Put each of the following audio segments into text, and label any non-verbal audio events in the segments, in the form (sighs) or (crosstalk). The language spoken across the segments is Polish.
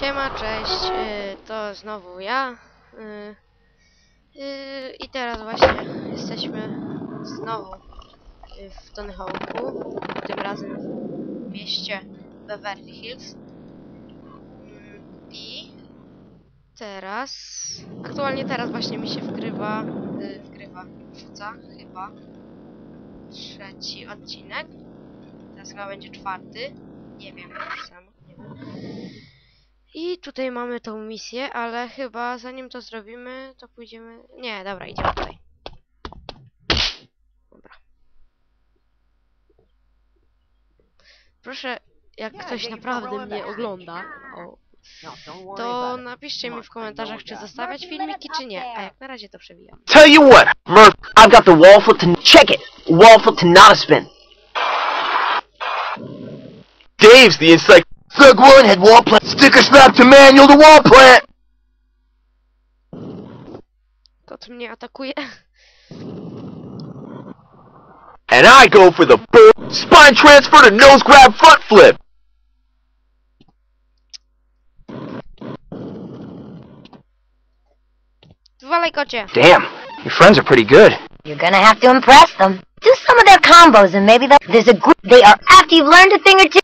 Siema, cześć, y, to znowu ja. y, y, I teraz właśnie jesteśmy znowu w Tony tym razem w mieście Beverly Hills. Mm, I teraz, aktualnie teraz właśnie mi się wgrywa, y, wgrywa, wrzuca chyba trzeci odcinek. Teraz chyba będzie czwarty. Nie wiem, sam, nie wiem. I tutaj mamy tą misję, ale chyba zanim to zrobimy, to pójdziemy... Nie, dobra, idziemy tutaj. Dobra. Proszę, jak ktoś naprawdę mnie ogląda, o, to napiszcie mi w komentarzach, czy zostawiać filmiki, czy nie. A jak na razie to przewijam. Tell you what, Murph, I've got the waffle to check it. Waffle to not spin. Dave's the encycl. Thug one had wall plant. Sticker snap to manual to wall plant. Kot mnie atakuje. And I go for the boom. Spine transfer to nose grab front flip. Walej kocie! Damn, your friends are pretty good. You're gonna have to impress them. Do some of their combos and maybe they'll- there's a group they are after you've learned a thing or two.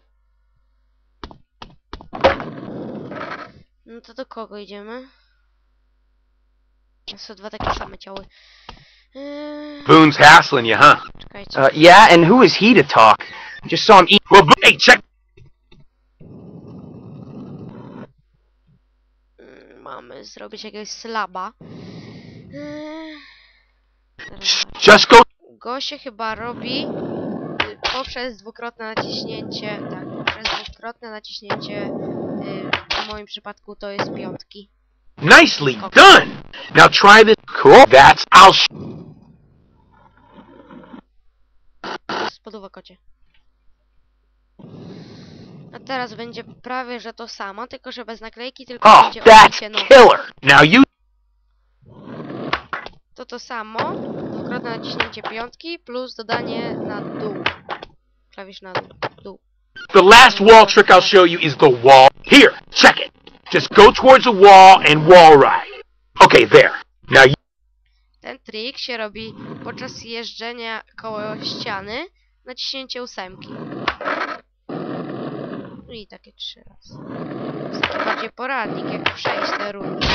No to do kogo idziemy? Są dwa takie same ciały. Eee, Boone's hassling you, huh? czekajcie. Uh, yeah, and who is he to talk? Just saw him eat. Well, hey, check. Mm, Mamy zrobić jakiegoś slaba. Eee. Just go. Go się chyba robi y, poprzez dwukrotne naciśnięcie, tak, poprzez dwukrotne naciśnięcie, y, w moim przypadku to jest piątki. Nicely done. Now try this. Cool. That's. I'll. Spodoba kocie. A teraz będzie prawie, że to samo, tylko że bez naklejki, tylko oh, będzie that's odbicie killer. Now you. To to samo, dwukrotne naciśnięcie piątki plus dodanie na dół. Klawisz na dół. dół. The last wall trick I'll show you is the wall. Here, it. Just go towards the wall and wall ride. Okay, there. Now you. Ten trik się robi podczas jeżdżenia koło ściany, naciśnięcie ósemki. I takie trzy razy. Jest taki bardziej poradnik, jak przejść te rundy,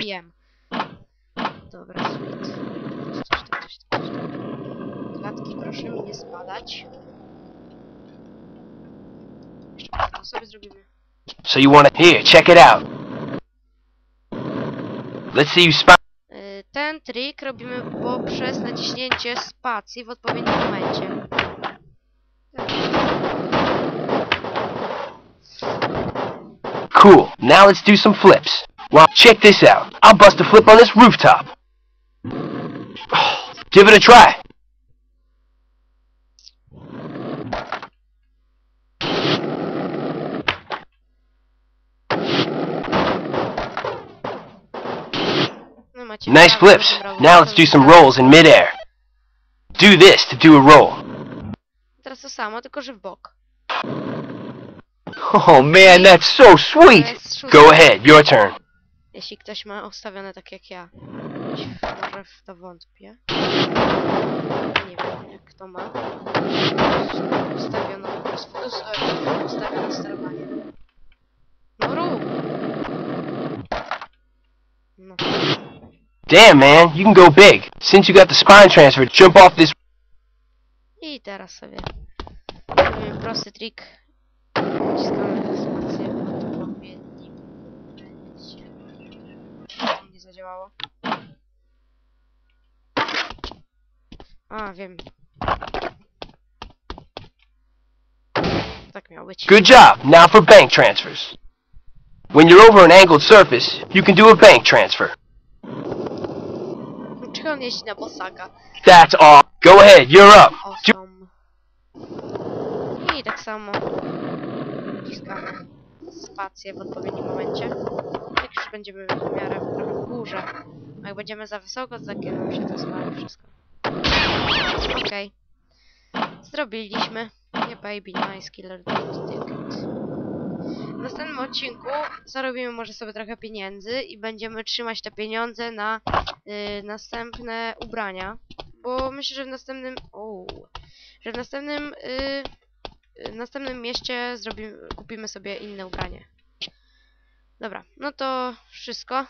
wiem. Dobra, sweet. Klatki proszę mi nie spadać. Jeszcze to sobie zrobimy. So you want to. Here, check it out. Let's see you spot. Y, Ten trik robimy poprzez naciśnięcie spacji w odpowiednim momencie. Cool. Now let's do some flips. Well, check this out. I'll bust a flip on this rooftop. (sighs) Give it a try. Nice flips. Now let's do some rolls in midair. Do this to do a roll. Teraz to samo, tylko że w bok. Oh man, that's so To sweet. Go ahead, your turn. Jeśli ktoś ma ustawione tak jak ja. Może w to wątpię. Nie wiem, jak kto ma. Ustawiono po prostu e, ustawione sterowanie. Damn man, you can go big. Since you got the spine transfer, jump off this. I teraz sobie robimy prosty trik. Naciskamy spację w odpowiednim momencie. Nie zadziałało. A, wiem. Tak miało być. Good job. Now for bank transfers. When you're over an angled surface, you can do a bank transfer. On jeździ na bosaka? That's all. Go ahead, you're up. Awesome. I tak samo naciskamy spację w odpowiednim momencie. Jak już będziemy w miarę trochę w górze. A jak będziemy za wysoko, nam się to spali wszystko. Okej. Zrobiliśmy. Nie baby, nice killer, it. W następnym odcinku zarobimy może sobie trochę pieniędzy i będziemy trzymać te pieniądze na y, następne ubrania. Bo myślę, że w następnym. O, że w następnym. Y, w następnym mieście zrobimy, kupimy sobie inne ubranie. Dobra, no to wszystko.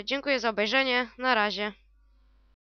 Y, dziękuję za obejrzenie. Na razie.